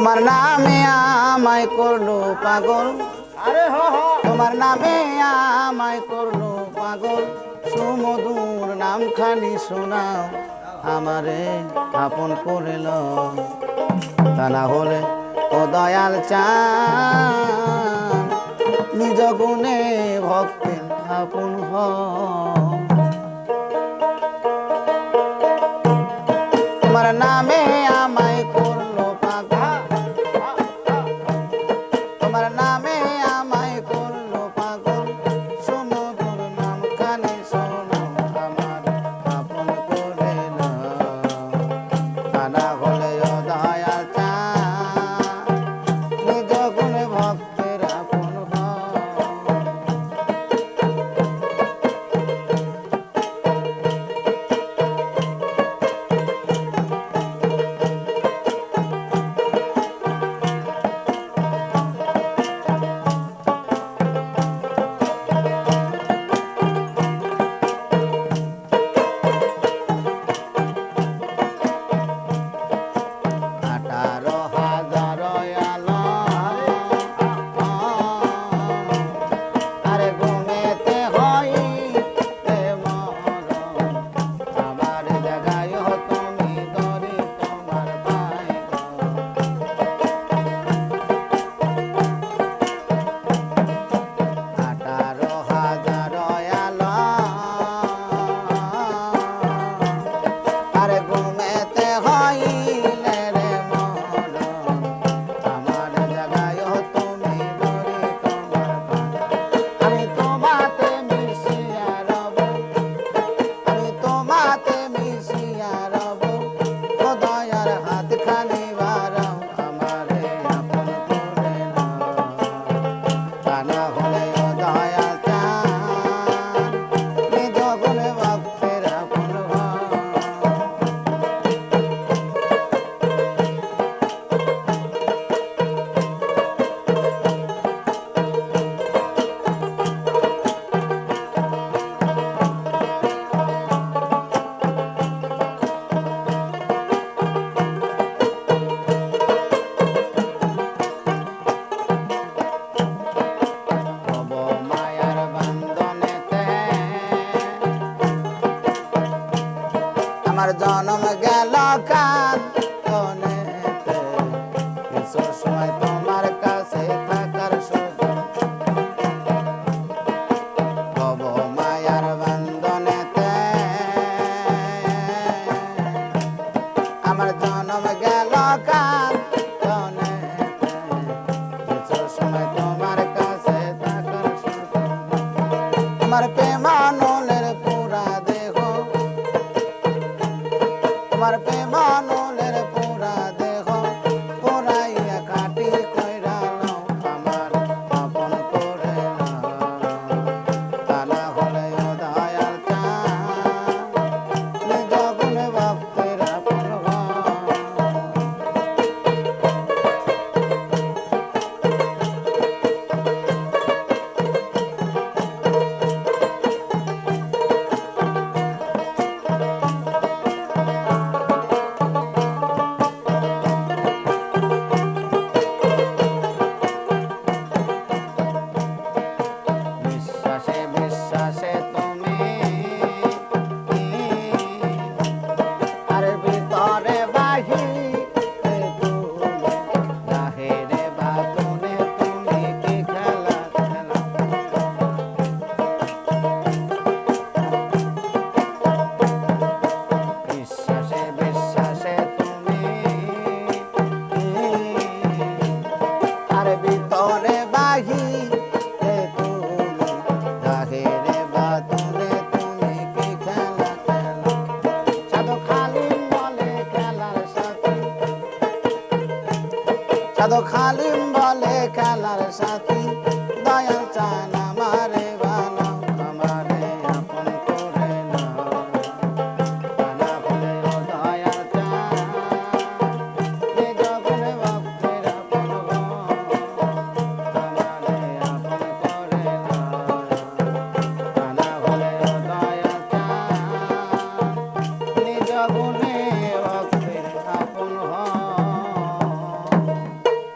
তোমার নামে আমায় করল পাগল। আরে তোমার নামে আমায় করল পাগল। সুমধুর নাম খালি শোনাও আমারে আপন করিল তা না হলে ও দয়াল চান নিজ গুণে ভক্তের আপন তোমার নামে Claro. আমার জনম গেল কাতনে কিছু সময় তোমার কাছে থাকার কব মায়ার বন্ধনেতে আমার জনম গেল কাত কাদো খালিম বলে খেলার সাথী।